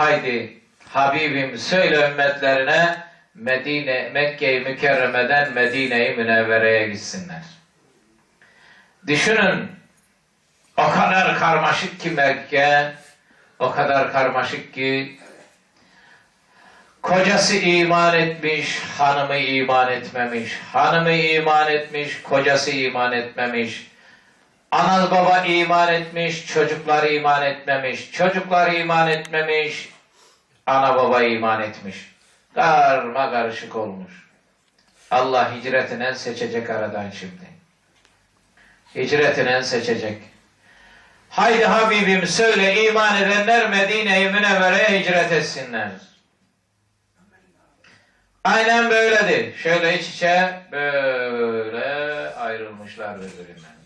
Haydi Habibim söyle ümmetlerine Medine, Mekke-i Mükerreme'den Medine-i Münevvere'ye gitsinler. Düşünün o kadar karmaşık ki Mekke, o kadar karmaşık ki kocası iman etmiş, hanımı iman etmemiş, hanımı iman etmiş, kocası iman etmemiş, Ana baba iman etmiş, çocuklar iman etmemiş. Çocuklar iman etmemiş, ana baba iman etmiş. Karma karışık olmuş. Allah hicretinden seçecek aradan şimdi. Hicretinden seçecek. Haydi Habibim söyle iman edenler Medine-i Münevvere'ye hicret etsinler. Aynen böyledir. Şöyle iç içe böyle ayrılmışlar birbirinden.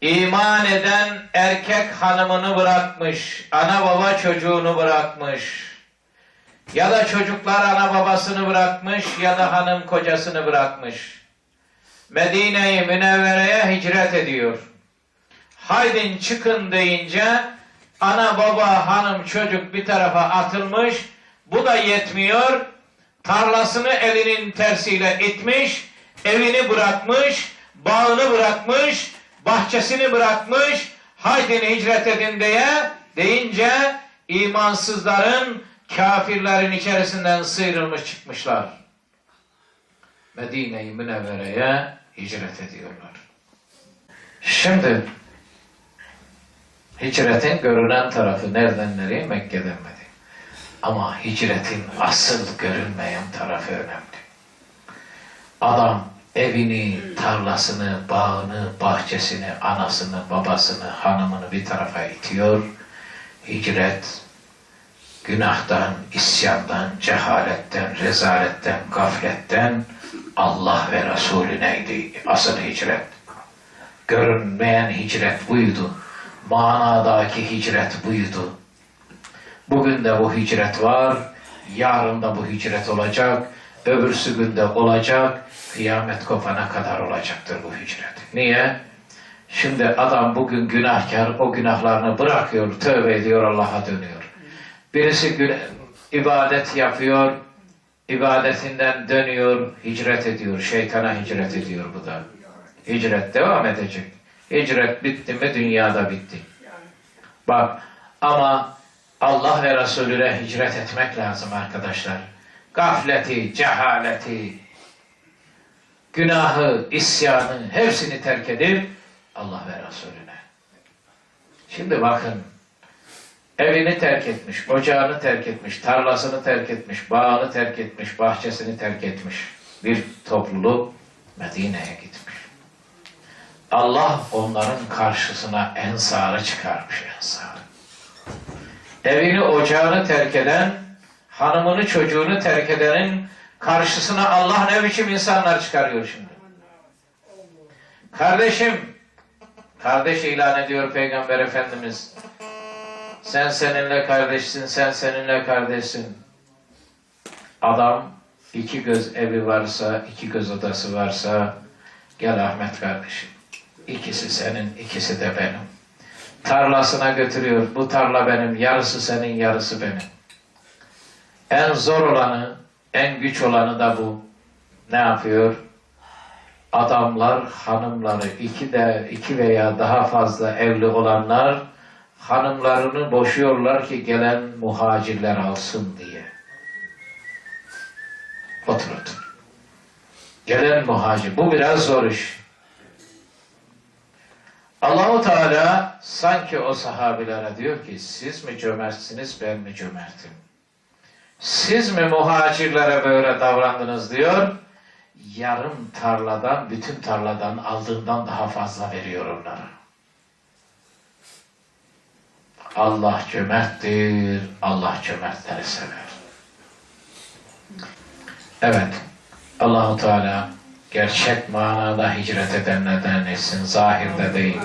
İman eden erkek hanımını bırakmış, ana baba çocuğunu bırakmış. Ya da çocuklar ana babasını bırakmış ya da hanım kocasını bırakmış. Medine-i Münevvere'ye hicret ediyor. Haydin çıkın deyince ana baba hanım çocuk bir tarafa atılmış. Bu da yetmiyor. Tarlasını elinin tersiyle itmiş, evini bırakmış, bağını bırakmış, bahçesini bırakmış, haydin hicret edin diye deyince imansızların, kafirlerin içerisinden sıyrılmış çıkmışlar. Medine-i Münevvere'ye hicret ediyorlar. Şimdi hicretin görünen tarafı nereden nereye? Mekke'den. Ama hicretin asıl görünmeyen tarafı önemli. Adam evini, tarlasını, bağını, bahçesini, anasını, babasını, hanımını bir tarafa itiyor. Hicret, günahtan, isyandan, cehaletten, rezaletten, gafletten Allah ve Resulüneydi asıl hicret. Görünmeyen hicret buydu. Manadaki hicret buydu. Bugün de bu hicret var, yarın da bu hicret olacak, öbürsü günde olacak, kıyamet kopana kadar olacaktır bu hicret. Niye? Şimdi adam bugün günahkar, o günahlarını bırakıyor, tövbe ediyor, Allah'a dönüyor. Birisi ibadet yapıyor, ibadetinden dönüyor, hicret ediyor, şeytana hicret ediyor bu da. Hicret devam edecek. Hicret bitti mi dünyada bitti. Bak ama Allah ve Resulüne hicret etmek lazım arkadaşlar. Gafleti, cehaleti, günahı, isyanı hepsini terk edip Allah ve Resulüne. Şimdi bakın evini terk etmiş, ocağını terk etmiş, tarlasını terk etmiş, bağını terk etmiş, bahçesini terk etmiş bir topluluk Medine'ye gitmiş. Allah onların karşısına ensarı çıkarmış ensarı. Evini ocağını terk eden, hanımını çocuğunu terk edenin karşısına Allah ne biçim insanlar çıkarıyor şimdi. Kardeşim, kardeş ilan ediyor Peygamber Efendimiz. Sen seninle kardeşsin, sen seninle kardeşsin. Adam iki göz evi varsa, iki göz odası varsa gel Ahmet kardeşim. İkisi senin, ikisi de benim. Tarlasına götürüyor. Bu tarla benim, yarısı senin, yarısı benim. En zor olanı, en güç olanı da bu. Ne yapıyor? Adamlar, hanımları, iki de iki veya daha fazla evli olanlar hanımlarını boşuyorlar ki gelen muhacirler alsın diye. Otur otur. Gelen muhacir. Bu biraz zor iş. Allahu Teala sanki o sahabilere diyor ki siz mi cömertsiniz ben mi cömertim? Siz mi muhacirlere böyle davrandınız diyor. Yarım tarladan, bütün tarladan aldığından daha fazla veriyor onlara. Allah cömerttir, Allah cömertleri sever. Evet, Allahu Teala gerçek manada hicret edenlerden etsin, zahirde değil.